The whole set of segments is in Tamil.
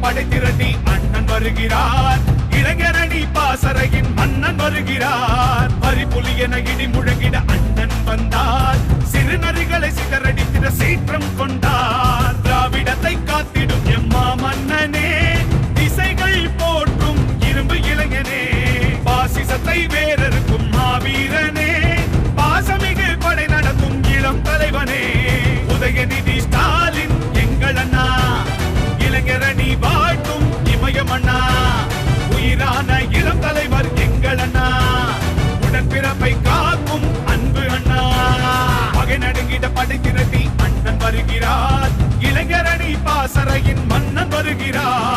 படை திரட்டி அண்ணன் வருகிறார். இளைஞரணி பாசறையின் மன்னன் வருகிறார். பரிபுலி என இடி முழங்கிட அண்ணன் வந்தார். வருகிறார். இளைஞரணி பாசறையின் மன்னன் வருகிறார்.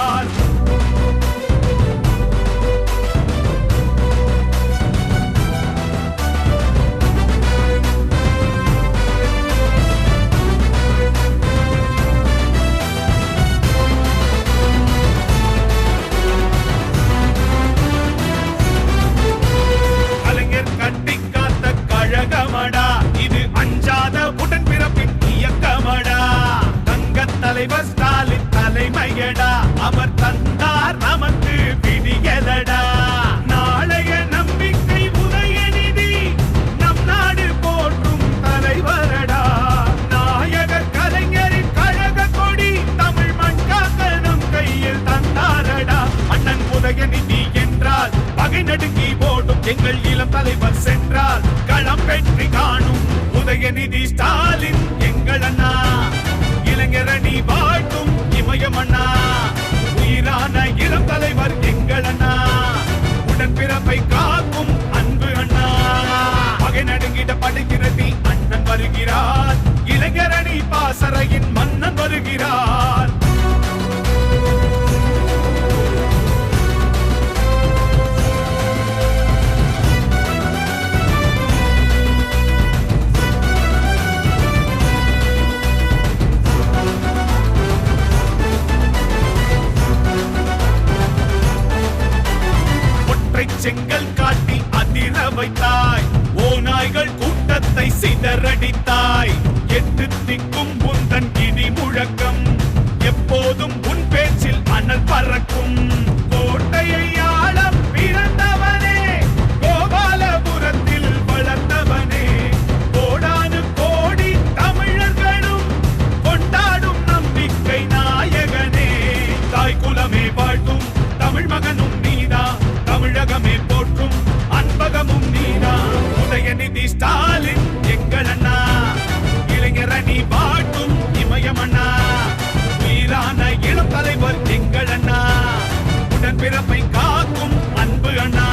தலைவர் ஸ்டாலின் தலைமையடா. அவர் தந்தார் நமக்கு விடியலடா நாளைய நம்பிக்கை உதயநிதி நம் நாடு போற்றும் தலைவரடா. நாயக கலைஞரின் கழக கொடி தமிழ் மண்காக்க நம் கையில் தந்தாரடா. அண்ணன் உதயநிதி என்றால் பகை நடுங்கி ஓடும் எங்கள் இளம் தலைவர் சென்றால் களம் வெற்றி காணும். உதயநிதி ஸ்டாலின் எங்கள் அண்ணா. இளைஞரணி வாழ்த்தும் ஒற்றை செங்கல் காட்டி அதிர வைத்தாய். ஓநாய்கள் கூட்டத்தை சிதறடித்தாய். எட்டு திக்கும் உந்தன் இடி முழக்கம். எப்போதும் உன் பேச்சில் அனல் பறக்கும். கோட்டையை ஆள பிறந்த ஸ்டாலின் எங்கள் அண்ணா இளைஞரணி வாழ்த்தும் இமயம் அண்ணா வீரான இளம் தலைவர் எங்கள் அண்ணா உடன்பிறப்பை காக்கும் அன்பு அண்ணா.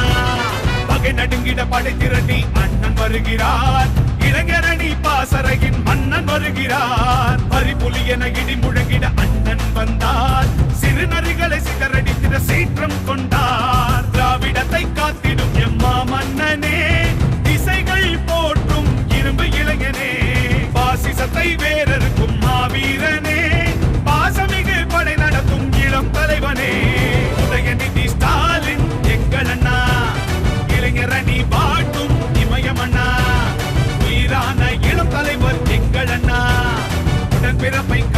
பகை நடுங்கிட படை திரட்டி அண்ணன் வருகிறார். இளைஞரணி பாசறையின் மன்னன் வருகிறார். பரிபுலி என இடி உடன்பிறப்பை காக்கும்